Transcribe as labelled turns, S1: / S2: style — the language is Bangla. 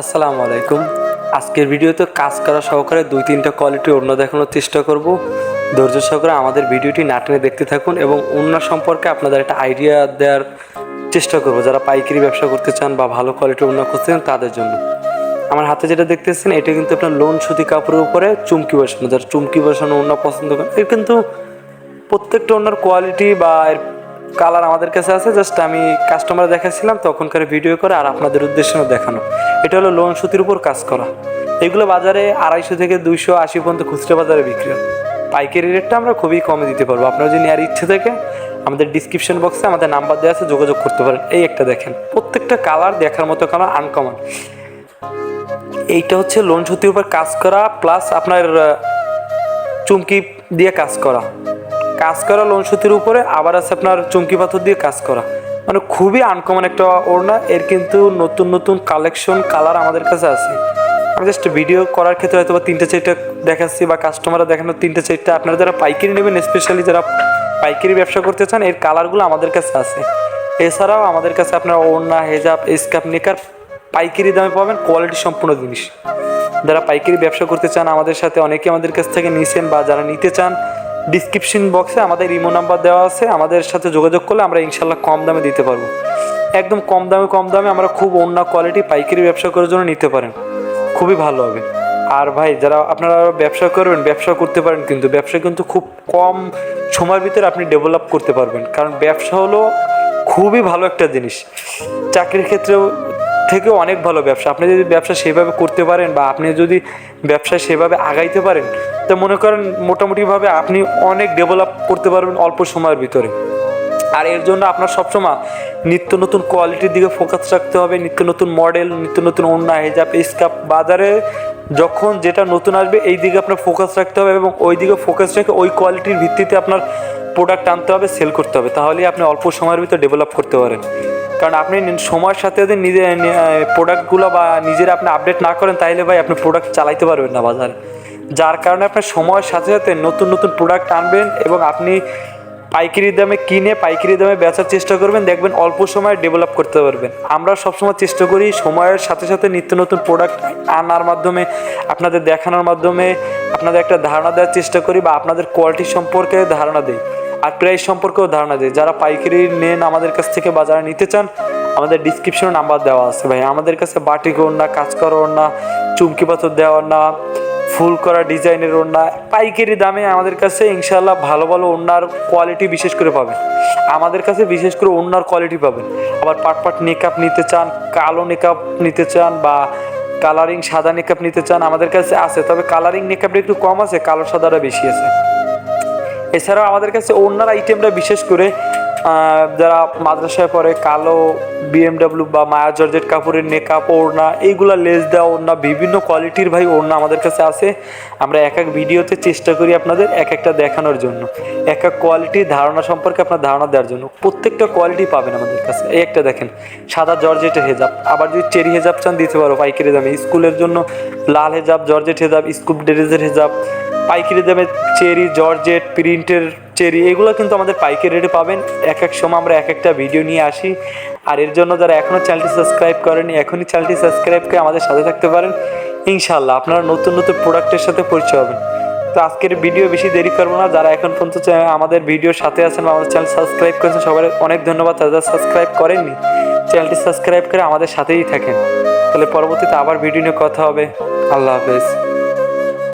S1: আসসালামু আলাইকুম। আজকের ভিডিওতে কাজ করা সহকারে দুই তিনটা কোয়ালিটি অন্য দেখানোর চেষ্টা করব। ধৈর্য সহকারে আমাদের ভিডিওটি নাটনে দেখতে থাকুন এবং অন্য সম্পর্কে আপনাদের একটা আইডিয়া দেওয়ার চেষ্টা করব। যারা পাইকারি ব্যবসা করতে চান বা ভালো কোয়ালিটি অন্য করতে চান তাদের জন্য। আমার হাতে যেটা দেখতেছেন, এটা কিন্তু আপনার লোন সুতি কাপড়ের উপরে চুমকি বসানো। যারা চুমকি বসানো অন্য পছন্দ করেন, এর কিন্তু প্রত্যেকটা ওনার কোয়ালিটি বা এর কালার আমাদের কাছে আছে জাস্ট আমি কাস্টমার দেখাচ্ছিলাম তখনকার ভিডিও করে আর আপনাদের উদ্দেশ্যেও দেখানো। এটা হলো লোন সুতির উপর কাজ করা। এগুলো বাজারে আড়াইশো থেকে দুইশো আশি পর্যন্ত খুচরা বাজারে বিক্রি হয়। পাইকারি রেটটা আমরা খুবই কমে দিতে পারব। আপনার যদি নেওয়ার ইচ্ছে থেকে, আমাদের ডিসক্রিপশন বক্সে আমাদের নাম্বার দেওয়া আছে, যোগাযোগ করতে পারেন। এই একটা দেখেন, প্রত্যেকটা কালার দেখার মতো কালার আনকমন এইটা হচ্ছে লোন সুতির উপর কাজ করা প্লাস আপনার চুমকি দিয়ে কাজ করা। কাজ করা লোন সুতির উপরে, আবার আছে আপনার চুমকি পাথর দিয়ে কাজ করা। মানে খুবই আনকমন একটা ওড়না, এর কিন্তু নতুন নতুন কালেকশন কালার আমাদের কাছে আছে। আমি জাস্ট ভিডিও করার ক্ষেত্রে হয়তো বা তিনটে, চারটা দেখাচ্ছি বা কাস্টমাররা দেখানো তিনটে, চারটা। আপনারা যারা পাইকারি নেবেন স্পেশালি যারা পাইকারি ব্যবসা করতে চান, এর কালারগুলো আমাদের কাছে আছে। এছাড়াও আমাদের কাছে আপনার ওড়না, হেজাব স্কাপ নেকার পাইকারি দামে পাবেন কোয়ালিটি সম্পূর্ণ জিনিস। যারা পাইকারি ব্যবসা করতে চান, আমাদের সাথে অনেকে আমাদের কাছ থেকে নিছেন বা যারা নিতে চান ডিসক্রিপশন বক্সে আমাদের ইমো নাম্বার দেওয়া আছে। আমাদের সাথে যোগাযোগ করলে আমরা ইনশাল্লাহ কম দামে দিতে পারব। একদম কম দামে কম দামে আমরা খুব অন্য কোয়ালিটি পাইকারি ব্যবসা করার জন্য নিতে পারেন। খুবই ভালো হবে। আর ভাই, যারা আপনারা ব্যবসা করবেন, ব্যবসা করতে পারেন কিন্তু, ব্যবসা কিন্তু খুব কম সময়ের ভিতরে আপনি ডেভেলপ করতে পারবেন। কারণ ব্যবসা হলো খুবই ভালো একটা জিনিস। চাকরির ক্ষেত্রেও থেকে অনেক ভালো ব্যবসা। আপনি যদি ব্যবসা সেভাবে করতে পারেন বা আপনি যদি ব্যবসা সেভাবে আগাইতে পারেন, তো মনে করেন মোটামুটিভাবে আপনি অনেক ডেভেলপ করতে পারবেন অল্প সময়ের ভিতরে। আর এর জন্য আপনার সবসময় নিত্য নতুন কোয়ালিটির দিকে ফোকাস রাখতে হবে, নিত্য নতুন মডেল নিত্য নতুন অন্য হেজাব স্কাপ বাজারে যখন যেটা নতুন আসবে, এই দিকে আপনার ফোকাস রাখতে হবে এবং ওই দিকে ফোকাস রেখে ওই কোয়ালিটির ভিত্তিতে আপনার প্রোডাক্ট আনতে হবে সেল করতে হবে। তাহলেই আপনি অল্প সময়ের ভিতরে ডেভেলপ করতে পারেন। কারণ আপনি সময়ের সাথে যদি নিজে প্রোডাক্টগুলো বা নিজের আপনি আপডেট না করেন তাহলে ভাই আপনি প্রোডাক্ট চালাইতে পারবেন না বাজারে। যার কারণে আপনার সময়ের সাথে সাথে নতুন নতুন প্রোডাক্ট আনবেন এবং আপনি পাইকারি দামে কিনে পাইকারি দামে বেচার চেষ্টা করবেন, দেখবেন অল্প সময়ে ডেভেলপ করতে পারবেন। আমরা সবসময় চেষ্টা করি সময়ের সাথে সাথে নিত্য নতুন প্রোডাক্ট আনার মাধ্যমে, আপনাদের দেখানোর মাধ্যমে, আপনাদের একটা ধারণা দেওয়ার চেষ্টা করি বা আপনাদের কোয়ালিটি সম্পর্কে ধারণা দিই। আর প্রাইস সম্পর্কেও ধারণা দিই যারা পাইকারি নেন আমাদের কাছ থেকে বাজারে নিতে চান, আমাদের ডিসক্রিপশনে নাম্বার দেওয়া আছে ভাই। আমাদের কাছে বাটিক ওড়না কাজ করা ওড়না, চুমকি পাথর দেওয়া না ফুল করা ডিজাইনের ওড়না, পাইকারি দামে আমাদের কাছে ইনশাল্লাহ ভালো ভালো ওড়নার কোয়ালিটি বিশেষ করে পাবেন। আমাদের কাছে বিশেষ করে ওড়নার কোয়ালিটি পাবেন। আবার পাট পাট নেকআপ নিতে চান, কালো নেকআপ নিতে চান বা কালারিং সাদা নেকআপ নিতে চান আমাদের কাছে আছে। তবে কালারিং নেকআপটা একটু কম আছে, কালো সাদাটা বেশি আছে। এছাড়াও আমাদের কাছে ওড়নার আইটেমটা বিশেষ করে যারা মাদ্রাসায় পড়ে, কালো বিএমডাব্লিউ বা মায়া জর্জেট কাপড়ের নেকাপ ওড়না, এইগুলা লেস দেওয়া ওড়না, বিভিন্ন কোয়ালিটির ভাই ওড়না আমাদের কাছে আছে। আমরা এক এক ভিডিওতে চেষ্টা করি আপনাদের এক একটা দেখানোর জন্য। এক এক কোয়ালিটির ধারণা সম্পর্কে আপনার ধারণা দেওয়ার জন্য। প্রত্যেকটা কোয়ালিটি পাবেন আমাদের কাছে। এই একটা দেখেন, সাদা জর্জেটের হেজাব আবার যদি চেরি হেজাব চান, দিতে পারো পাইকারি দামে। স্কুলের জন্য লাল হেজাব জর্জেট হেজাব স্কুল ড্রেসের হেজাব পাইকারি দামে চেরি, জর্জেট, প্রিন্টের চেরি, এগুলো কিন্তু আমাদের পাইকারি রেটে পাবেন। এক এক সময় আমরা এক একটা ভিডিও নিয়ে আসি। আর এর জন্য যারা এখনও চ্যানেলটি সাবস্ক্রাইব করেনি, এখনই চ্যানেলটি সাবস্ক্রাইব করে আমাদের সাথে থাকতে পারেন। ইনশাল্লাহ আপনারা নতুন নতুন প্রোডাক্টের সাথে পরিচয় হবেন। তো আজকের ভিডিও বেশি দেরি করব না। যারা এখন পর্যন্ত আমাদের ভিডিওর সাথে আছেন আমাদের চ্যানেল সাবস্ক্রাইব করেছেন, সবাই অনেক ধন্যবাদ। যারা সাবস্ক্রাইব করেননি, চ্যানেলটি সাবস্ক্রাইব করে আমাদের সাথেই থাকেন। তাহলে পরবর্তীতে আবার ভিডিও নিয়ে কথা হবে। আল্লাহ হাফেজ।